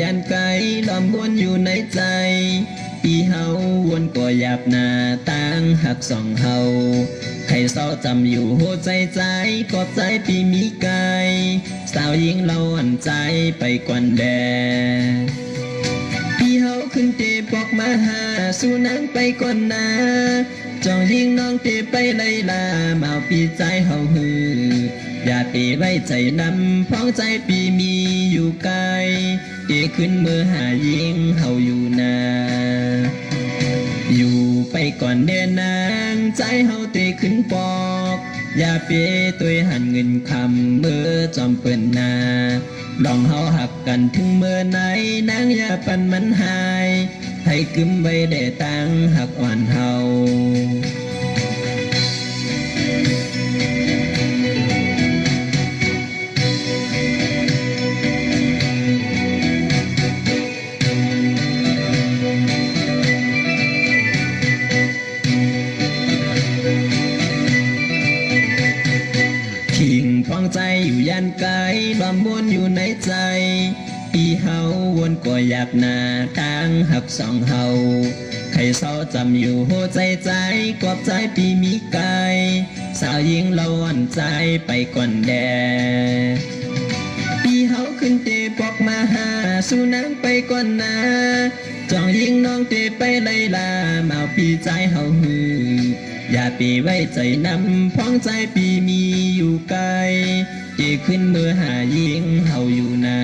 ยานไกลลำวนอยู่ในใจปีเฮาวนก็หยาบหน้าต่างหักสองเฮาใครเศร้าจำอยู่หัวใจใจกอบใจปีมีไกลสาวยิงเราอันใจไปกวนแดพี่เฮาขึ้นเตปบอกมาหาสู้นังไปกวอนนาจองยิงน้องเตะไปไลลาเมาปีใจเฮาหืออย่าปีไว้ใจนำพ้องใจปีมี เตะขึ้นมือหายิงเฮาอยู่นาอยู่ไปก่อนเดินนางใจเฮาเตะขึ้นปอกอย่าเปตัวหันเงินคำเมื่อจอมเปิ่นนาลองเฮาหักกันถึงเมื่อไหนนางอย่าปันมันหายให้กึมไว้ได้ตังหักอ่อนเฮา ยันไกลลำวนอยู่ในใจปีเฮาวนก็อยากหนาทางหักสองเฮาใครเศร้าจำอยู่หัวใจใจกอบใจปีมีไกลสาวยิงเราอ่อนใจไปก่อนแดปีเฮาขึ้นเตะบอกมาหาสู่นางไปก่อนนาจองยิงน้องเตะไปไล่ลาเมาปีใจเฮาฮืออย่าปีไว้ใจนำพ้องใจปีมีอยู่ไกล เตะขึ้นเมื่อหายิงเฮาอยู่นา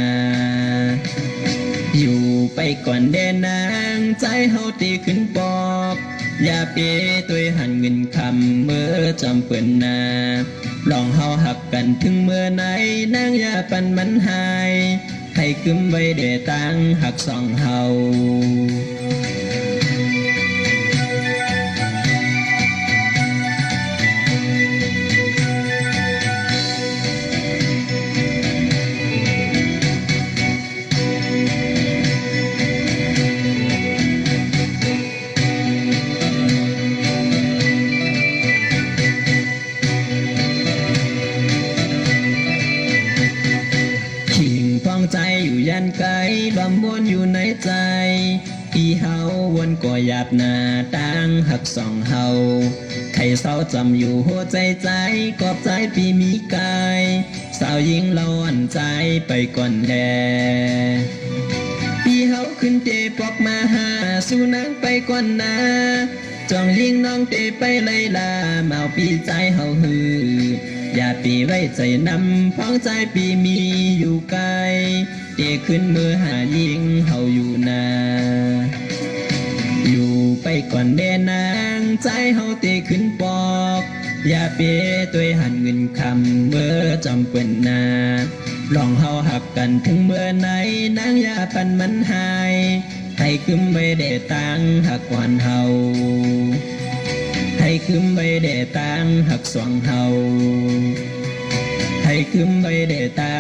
อยู่ไปก่อนเดนนางใจเฮาตีขึ้นปอกอย่าเปตัวหันเงินคำเมื่อจำเปิ่นนาลองเฮาหักกันถึงเมื่อไหนนางอย่าปันมันหายให้กึมไว้เดตังหักสองเฮา ยันไกลลำวนอยู่ในใจปีเฮาวนก็หยาบหน้าต่างหักสองเฮาใครเศร้าจำอยู่หัวใจใจกอบใจปีมีกายสาวยิงเราอ่อนใจไปก่อนแลปีเฮาขึ้นเตะปอกมาหาสู่นางไปก่อนนาจองยิงน้องเตะไปไล่ลาเมาปีใจเฮาฮืออย่าปีไว้ใจนำพ้องใจปีมีอยู่ไกล เตะขึ้นมือหายิงเฮาอยู่นาอยู่ไปก่อนเดนนางใจเฮาเตะขึ้นปอก อย่าเปตัวหันเงินคำเมื่อจำเปิ่นนาลองเฮาหักกันถึงเมื่อไหนนางอย่าปันมันหายให้คืมไว้เดตังหักก่อนเฮาให้คืมไว้เดตังหักสวงเฮา ให้คืมไว้เดตั